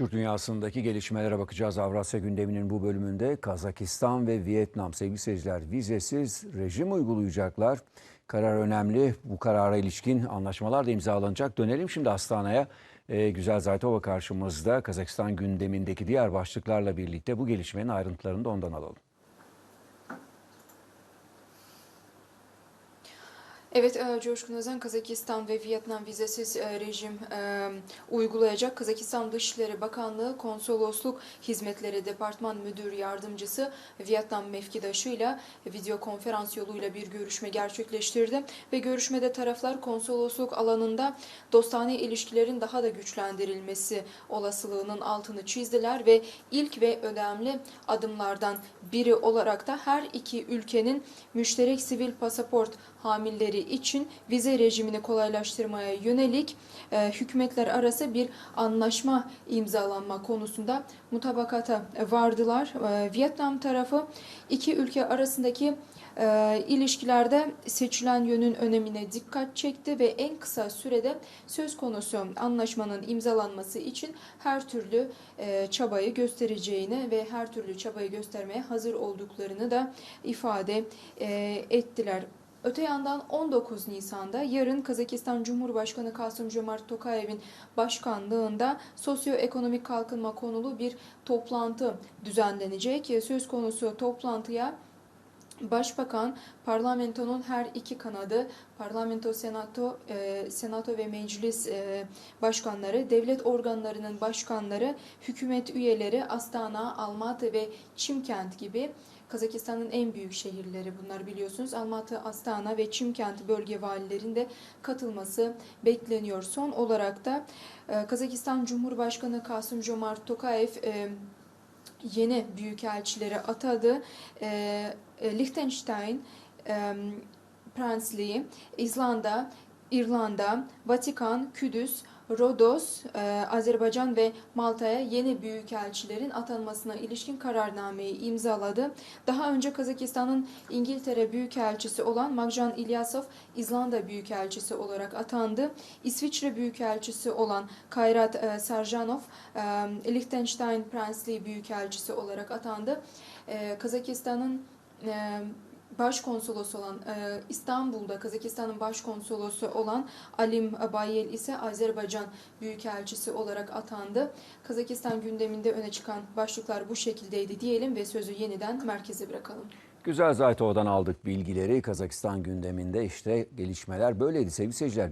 Türk dünyasındaki gelişmelere bakacağız. Avrasya gündeminin bu bölümünde Kazakistan ve Vietnam sevgili seyirciler vizesiz rejim uygulayacaklar. Karar önemli. Bu karara ilişkin anlaşmalar da imzalanacak. Dönelim şimdi Astana'ya. Ee, Güzel Zaytova karşımızda Kazakistan gündemindeki diğer başlıklarla birlikte bu gelişmenin ayrıntılarını da ondan alalım. Evet, Coşkun Özen Kazakistan ve Vietnam vizesiz rejim uygulayacak. Kazakistan Dışişleri Bakanlığı Konsolosluk Hizmetleri Departman Müdür Yardımcısı Vietnam mevkidaşıyla video konferans yoluyla bir görüşme gerçekleştirdi ve görüşmede taraflar konsolosluk alanında dostane ilişkilerin daha da güçlendirilmesi olasılığının altını çizdiler ve ilk ve önemli adımlardan biri olarak da her iki ülkenin müşterek sivil pasaport hamilleri için vize rejimini kolaylaştırmaya yönelik e, hükümetler arası bir anlaşma imzalanma konusunda mutabakata vardılar. E, Vietnam tarafı iki ülke arasındaki e, ilişkilerde seçilen yönün önemine dikkat çekti ve en kısa sürede söz konusu anlaşmanın imzalanması için her türlü e, çabayı göstereceğini ve her türlü çabayı göstermeye hazır olduklarını da ifade e, ettiler. Öte yandan 19 Nisan'da yarın Kazakistan Cumhurbaşkanı Kasım-Jomart Tokayev'in başkanlığında sosyoekonomik kalkınma konulu bir toplantı düzenlenecek. Söz konusu toplantıya Başbakan, parlamentonun her iki kanadı, parlamento, senato, e, senato ve meclis e, başkanları, devlet organlarının başkanları, hükümet üyeleri, Astana, Almatı ve Çimkent gibi Kazakistan'ın en büyük şehirleri bunlar biliyorsunuz. Almatı, Astana ve Çimkent bölge valilerinde katılması bekleniyor. Son olarak da e, Kazakistan Cumhurbaşkanı Kasım Jomart Tokayev e, yeni büyükelçileri atadı. E, e, Liechtenstein, e, Prensliği, İzlanda, İrlanda, Vatikan, Küdüs, Rodos, e, Azerbaycan ve Malta'ya yeni büyükelçilerin atanmasına ilişkin kararnameyi imzaladı. Daha önce Kazakistan'ın İngiltere büyükelçisi olan Magjan İlyasov İzlanda büyükelçisi olarak atandı. İsviçre büyükelçisi olan Kayrat e, Sarjanov e, Liechtenstein Prensliği büyükelçisi olarak atandı. Kazakistan'ın başkonsolosu olan e, İstanbul'da Kazakistan'ın başkonsolosu olan Alim Bayel ise Azerbaycan Büyükelçisi olarak atandı. Kazakistan gündeminde öne çıkan başlıklar bu şekildeydi diyelim ve sözü yeniden merkeze bırakalım. Güzel Zaytova'dan aldık bilgileri. Kazakistan gündeminde işte gelişmeler böyleydi sevgili seyirciler.